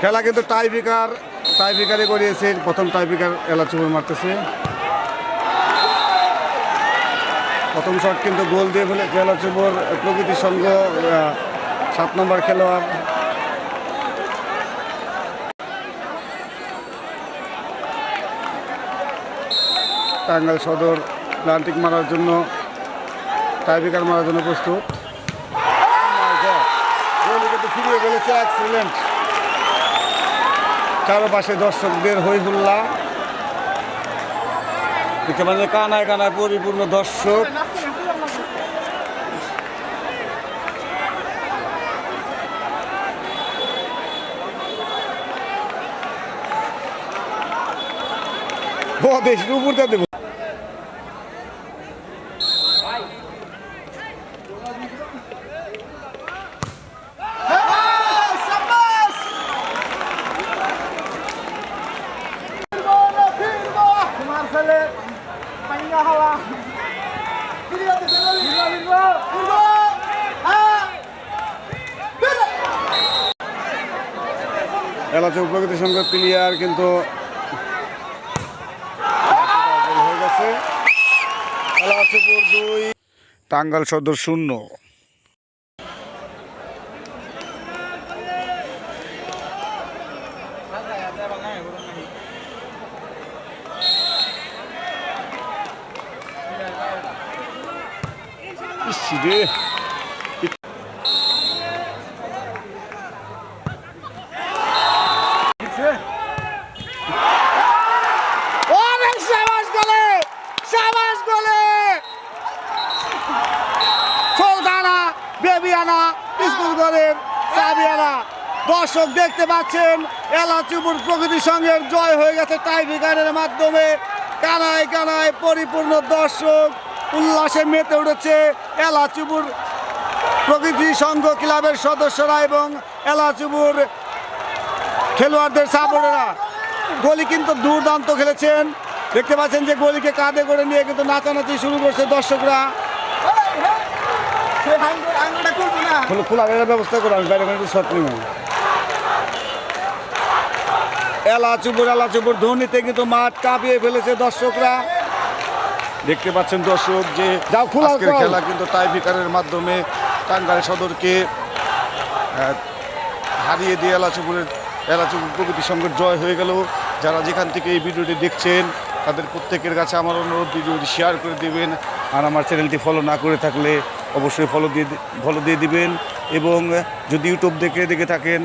খেলা কিন্তু টাই বিকার টাই বিকারে করিয়েছে, প্রথম টাই বিকার এলাচুপুর মারতেছে। প্রথম শট কিন্তু গোল দিয়ে ফেলেছে এলাচুপুর প্রকৃতি সংঘ সাত নম্বর খেলোয়াড়। টাঙ্গাইল সদর প্লান্টিক মারার জন্য টাইব্রেকার মারার জন্য প্রস্তুত। কিন্তু ফিরিয়ে ফেলেছে এক্সিলেন্ট চারপাশে দর্শকদের হই হুল্লা দেখতে পাচ্ছি কানায় কানায় পরিপূর্ণ দর্শক। ও, দেশ, উপর দিয়ে দেবো। এলাচক প্রকৃতি সংঘের প্লেয়ার কিন্তু দুই টাঙ্গাল সদর শূন্য। রে বেবিয়ানা, স্কুল দর্শক দেখতে পাচ্ছেন এলাচুপুর প্রকৃতি সঙ্গের জয় হয়ে গেছে টাই বিকারের মাধ্যমে। কানায় কানায় পরিপূর্ণ দর্শক। উল্লাসে মেতে উঠেছে এলাচুপুর প্রকৃতি সংঘ ক্লাবের সদস্যরা এবং এলাচুপুর খেলোয়াড়দের সাপোর্টেরা। গলি কিন্তু দুর্দান্ত খেলেছেন। দেখতে পাচ্ছেন যে গলিকে কাঁধে করে নিয়ে কিন্তু নাচানাচি শুরু করছে দর্শকরা। ব্যবস্থা করো, আমি বাইরে কিন্তু শট নিব। এলা চুপুর ধোনিতে কিন্তু মাঠ কাঁপিয়ে ফেলেছে দর্শকরা। দেখতে পাচ্ছেন দর্শক যে আজকের খেলা। কিন্তু টাই বিকারের মাধ্যমে টাঙ্গাইল সদরকে হারিয়ে দিয়ে এলাচুপুরের এলাচুপুর প্রকৃতি সঙ্গে জয় হয়ে গেল। যারা যেখান থেকে এই ভিডিওটি দেখছেন তাদের প্রত্যেকের কাছে আমার অনুরোধ ভিডিওটি শেয়ার করে দিবেন। আর আমার চ্যানেলটি ফলো না করে থাকলে অবশ্যই ফলো দিয়ে ফলো দিয়ে দিবেন। এবং যদি ইউটিউব দেখে দেখে থাকেন